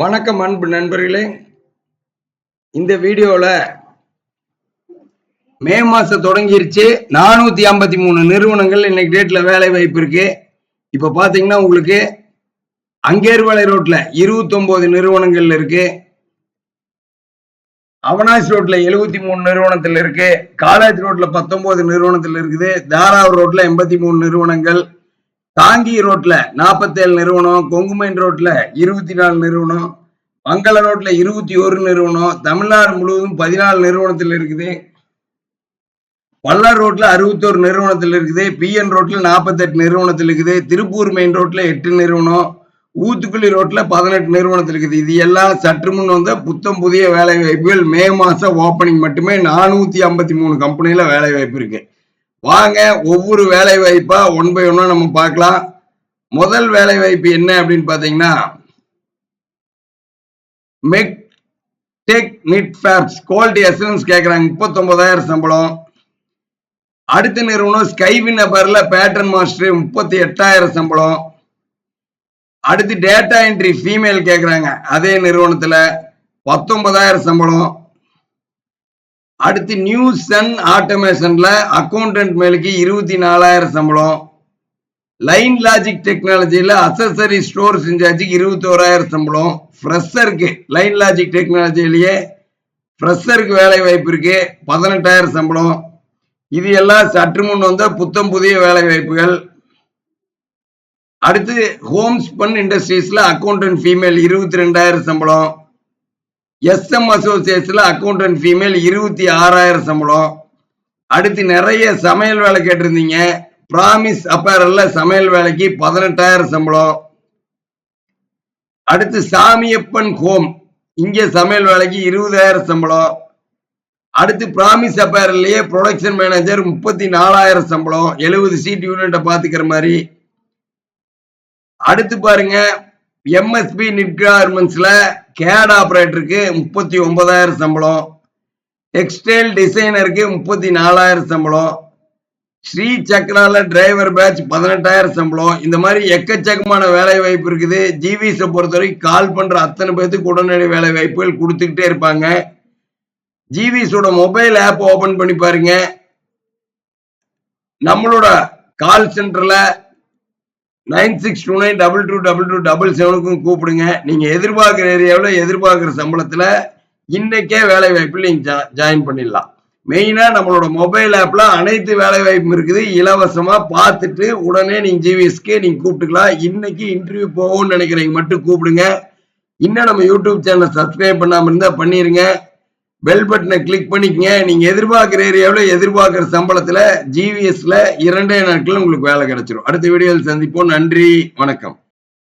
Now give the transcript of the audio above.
வணக்கம் அன்பு நண்பர்களே. இந்த வீடியோவில் மே மாசம் தொடங்கிருச்சு. நானூத்தி ஐம்பத்தி மூணு நிறுவனங்கள் இன்னைக்கு டேட்ல வேலை வாய்ப்பு இருக்கு. இப்ப பாத்தீங்கன்னா உங்களுக்கு அங்கேர்வலை ரோட்ல இருபத்தொம்போது நிறுவனங்கள் இருக்கு. அவனாசி ரோட்ல எழுபத்தி மூணு நிறுவனத்தில் இருக்கு. காலேஜ் ரோட்ல பத்தொன்பது நிறுவனத்தில் இருக்குது. தாராவூர் ரோட்ல எண்பத்தி மூணு நிறுவனங்கள். தாங்கி ரோட்ல நாற்பத்தேழு நிறுவனம் கொங்குமைன் ரோட்ல இருபத்தி நாலு நிறுவனம் மங்கள ரோட்ல இருபத்தி ஒரு நிறுவனம் தமிழ்நாடு முழுவதும் பதினாலு நிறுவனத்தில் இருக்குது. பல்லார் ரோட்ல அறுபத்தோரு நிறுவனத்தில் இருக்குது. பிஎன் ரோட்ல நாற்பத்தெட்டு நிறுவனத்தில் இருக்குது. திருப்பூர் மெயின் ரோட்ல எட்டு நிறுவனம் ஊத்துக்குழி ரோட்ல பதினெட்டு நிறுவனத்தில் இருக்குது. இது எல்லாம் சற்று முன் வந்த புத்தம் புதிய வேலை வாய்ப்புகள் மே மாசம் ஓப்பனிங் மட்டுமே நானூத்தி ஐம்பத்தி மூணு கம்பெனியில வேலை வாய்ப்பு இருக்கு. வாங்க ஒவ்வொரு வேலை வாய்ப்பா ஒன் பை ஒன்னா நம்ம பார்க்கலாம். முதல் வேலை வாய்ப்பு என்ன அப்படின்னு பாத்தீங்கன்னா mech tech knit fabs quality assurance கேட்குறாங்க முப்பத்தொன்பதாயிரம் சம்பளம். அடுத்த நிறுவனம் ஸ்கைவின் நபர்ல பேட்டர்ன் மாஸ்டர் முப்பத்தி எட்டாயிரம் சம்பளம். அடுத்து டேட்டா என்ட்ரி ஃபீமேல் கேட்குறாங்க அதே நிறுவனத்துல பத்தொன்பதாயிரம் சம்பளம். அடுத்து நியூ சன் ஆட்டோமேஷன்ல அக்கௌண்டன்ட் மேலுக்கு இருபத்தி நாலாயிரம் சம்பளம். லைன் லாஜிக் டெக்னாலஜியில் அசசரி ஸ்டோர் செஞ்சாச்சுக்கு இருபத்தோராயிரம் சம்பளம். ஃப்ரெஷருக்கு லைன் லாஜிக் டெக்னாலஜிலேயே ஃப்ரெஷருக்கு வேலை வாய்ப்பு இருக்கு பதினெட்டாயிரம் சம்பளம். இது எல்லாம் சற்று முன் வந்த புத்தம் புதிய வேலை வாய்ப்புகள். அடுத்து ஹோம் ஸ்பன் இண்டஸ்ட்ரீஸில் அக்கௌண்டன்ட் ஃபீமேல் இருபத்தி ரெண்டாயிரம் சம்பளம். எஸ்எம் அசோசியேஷன்ல அக்கௌண்டன்ட் ஃபீமேல் இருபத்தி ஆறாயிரம் சம்பளம். அடுத்து நிறைய சமையல் வேலை கேட்டிருந்தீங்க. ப்ராமிஸ் அப்பேரல்ல சமையல் வேலைக்கு பதினெட்டாயிரம் சம்பளம். அடுத்து சாமியப்பன் ஹோம் இங்க சமையல் வேலைக்கு இருபதாயிரம் சம்பளம். அடுத்து பிராமிஸ் அப்பேரல்லையே ப்ரொடக்ஷன் மேனேஜர் முப்பத்தி நாலாயிரம் சம்பளம். எழுபது சீட் யூனிட்டை பாத்துக்கிற மாதிரி. அடுத்து பாருங்க எம்எஸ்பி நிட் கார்மெண்ட்ஸ்ல கேட் ஆப்ரேட்டருக்கு முப்பத்தி ஒன்பதாயிரம் சம்பளம். டெக்ஸ்டைல் டிசைனருக்கு முப்பத்தி நாலாயிரம் சம்பளம். ஸ்ரீ சக்ரால டிரைவர் பேட்ச் பதினெட்டாயிரம் சம்பளம். இந்த மாதிரி எக்கச்சக்கமான வேலை வாய்ப்பு இருக்குது. ஜிவிஸை பொறுத்தவரைக்கும் கால் பண்ற அத்தனை பேர்த்துக்கு உடனடி வேலை வாய்ப்புகள் கொடுத்துக்கிட்டே இருப்பாங்க. ஜிவிஸோட மொபைல் ஆப் ஓபன் பண்ணி பாருங்க. நம்மளோட கால் சென்டர்ல nine six two nine double two double two double செவனுக்கும் கூப்பிடுங்க. நீங்க எதிர்பார்க்குற ஏரியாவில் எதிர்பார்க்குற சம்பளத்தில் இன்னைக்கே வேலை வாய்ப்பில் நீங்க ஜாயின் பண்ணிடலாம். மெயினாக நம்மளோட மொபைல் ஆப்ல அனைத்து வேலை வாய்ப்பும் இருக்குது. இலவசமாக பார்த்துட்டு உடனே நீங்க ஜிவிஎஸ்க்கு நீங்க கூப்பிட்டுக்கலாம். இன்னைக்கு இன்டர்வியூ போகும்னு நினைக்கிறீங்க மட்டும் கூப்பிடுங்க. இன்னும் நம்ம யூடியூப் சேனல் சப்ஸ்கிரைப் பண்ணாமல் இருந்தால் பண்ணிடுங்க பெல் பட்டனை கிளிக் பண்ணிக்கங்க. நீங்க எதிர்பார்க்குற ஏரியாவில் எதிர்பார்க்குற சம்பளத்துல ஜிவிஎஸ்ல இரண்டே நாட்கள் உங்களுக்கு வேலை கிடைச்சிரும். அடுத்த வீடியோவில் சந்திப்போம். நன்றி. வணக்கம்.